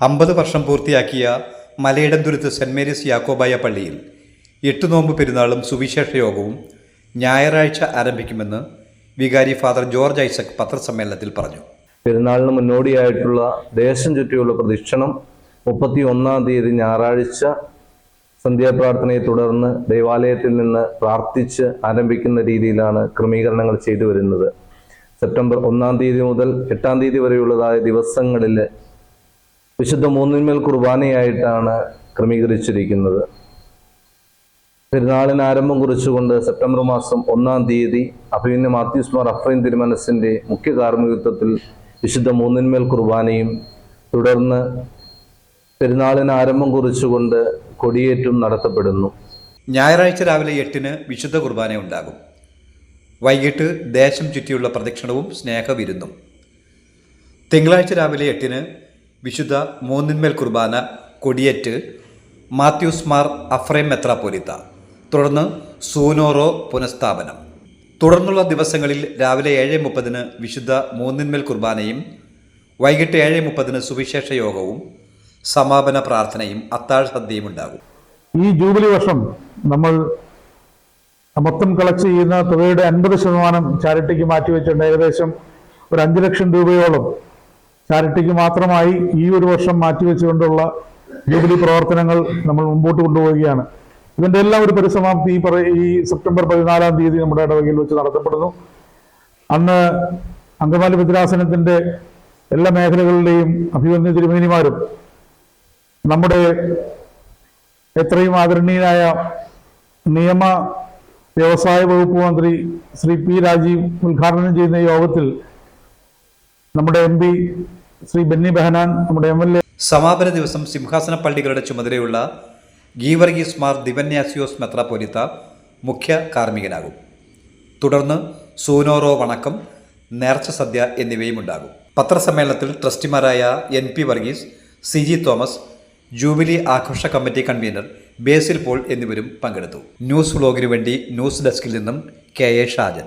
അമ്പത് വർഷം പൂർത്തിയാക്കിയ മലയിടംതുരുത്ത് സെന്റ് മേരീസ് യാക്കോബായ പള്ളിയിൽ എട്ട് നോമ്പ് പെരുന്നാളും സുവിശേഷ യോഗവും ഞായറാഴ്ച ആരംഭിക്കുമെന്ന് വികാരി ഫാദർ ജോർജ് ഐസക് പത്രസമ്മേളനത്തിൽ പറഞ്ഞു. പെരുന്നാളിന് മുന്നോടിയായിട്ടുള്ള ദേശം ചുറ്റിയുള്ള പ്രദക്ഷിണം മുപ്പത്തി ഒന്നാം തീയതി ഞായറാഴ്ച സന്ധ്യാപ്രാർത്ഥനയെ തുടർന്ന് ദേവാലയത്തിൽ നിന്ന് പ്രാർത്ഥിച്ച് ആരംഭിക്കുന്ന രീതിയിലാണ് ക്രമീകരണങ്ങൾ ചെയ്തു വരുന്നത്. സെപ്റ്റംബർ ഒന്നാം തീയതി മുതൽ എട്ടാം തീയതി വരെയുള്ളതായ ദിവസങ്ങളിൽ വിശുദ്ധ മൂന്നിന്മേൽ കുർബാനയായിട്ടാണ് ക്രമീകരിച്ചിരിക്കുന്നത്. പെരുന്നാളിന് ആരംഭം കുറിച്ചുകൊണ്ട് സെപ്റ്റംബർ മാസം ഒന്നാം തീയതി അഭിമന്യ മാത്യുസ്മാർ അഫ്രൈൻ തിരുമനസിന്റെ മുഖ്യ കാർമ്മികത്വത്തിൽ വിശുദ്ധ മൂന്നിന്മേൽ കുർബാനയും തുടർന്ന് പെരുന്നാളിന് ആരംഭം കുറിച്ചുകൊണ്ട് കൊടിയേറ്റും നടത്തപ്പെടുന്നു. ഞായറാഴ്ച രാവിലെ എട്ടിന് വിശുദ്ധ കുർബാന ഉണ്ടാകും. വൈകിട്ട് ദേശം ചുറ്റിയുള്ള പ്രദക്ഷിണവും സ്നേഹവിരുന്നും. തിങ്കളാഴ്ച രാവിലെ എട്ടിന് വിശുദ്ധ മൂന്നിന്മേൽ കുർബാന കൊടിയേറ്റ് മാത്യൂസ് മാർ അഫ്രേം മെത്രാപൊലിത്ത തുടർന്ന് സൂനോറോ പുനഃസ്ഥാപനം. തുടർന്നുള്ള ദിവസങ്ങളിൽ രാവിലെ ഏഴ് മുപ്പതിന് വിശുദ്ധ മൂന്നിന്മേൽ കുർബാനയും വൈകിട്ട് ഏഴ് മുപ്പതിന് സുവിശേഷ യോഗവും സമാപന പ്രാർത്ഥനയും അത്താഴ സദ്യയും ഉണ്ടാകും. ഈ ജൂബിലി വർഷം നമ്മൾ മൊത്തം കളക്ട് ചെയ്യുന്ന തുകയുടെ അൻപത് ശതമാനം ചാരിറ്റിക്ക് മാറ്റിവെച്ചിട്ടുണ്ട്. ഏകദേശം ഒരു അഞ്ച് ലക്ഷം രൂപയോളം ചാരിറ്റിക്ക് മാത്രമായി ഈ ഒരു വർഷം മാറ്റിവെച്ചുകൊണ്ടുള്ള ജൂബിലി പ്രവർത്തനങ്ങൾ നമ്മൾ മുമ്പോട്ട് കൊണ്ടുപോവുകയാണ്. ഇതിന്റെ എല്ലാം ഒരു പരിസമാപ്തി ഈ ഈ സെപ്റ്റംബർ പതിനാലാം തീയതി നമ്മുടെ ഇടവകയിൽ വെച്ച് നടത്തപ്പെടുന്നു. അന്ന് അങ്കമാലി ഭദ്രാസനത്തിന്റെ എല്ലാ മേഖലകളിലെയും അഭിവന്യ തിരുമേനിമാരും നമ്മുടെ എത്രയും ആദരണീയനായ നിയമ വ്യവസായ വകുപ്പ് മന്ത്രി ശ്രീ പി രാജീവ് ഉദ്ഘാടനം ചെയ്യുന്ന യോഗത്തിൽ നമ്മുടെ എം പി ശ്രീ ബെന്നി ബെഹനാൻ നമ്മുടെ എം എൽ എ. സമാപന ദിവസം സിംഹാസന പള്ളികളുടെ ചുമതലയുള്ള ഗീവർഗീസ് മാർ ദിവന്യാസിയോസ് മെത്രാപ്പൊലിത്ത മുഖ്യ കാർമ്മികനാകും. തുടർന്ന് സൂനോറോ വണക്കം നേർച്ച സദ്യ എന്നിവയും ഉണ്ടാകും പത്രസമ്മേളനത്തിൽ ട്രസ്റ്റിമാരായ N P Varghese C G Thomas jubilee ആഘോഷ കമ്മിറ്റി കൺവീനർ ബേസിൽ പോൾ എന്നിവരും പങ്കെടുത്തു. ന്യൂസ് വ്ലോഗിനു വേണ്ടി ന്യൂസ് ഡെസ്കിൽ നിന്നും കെ എ ഷാജൻ.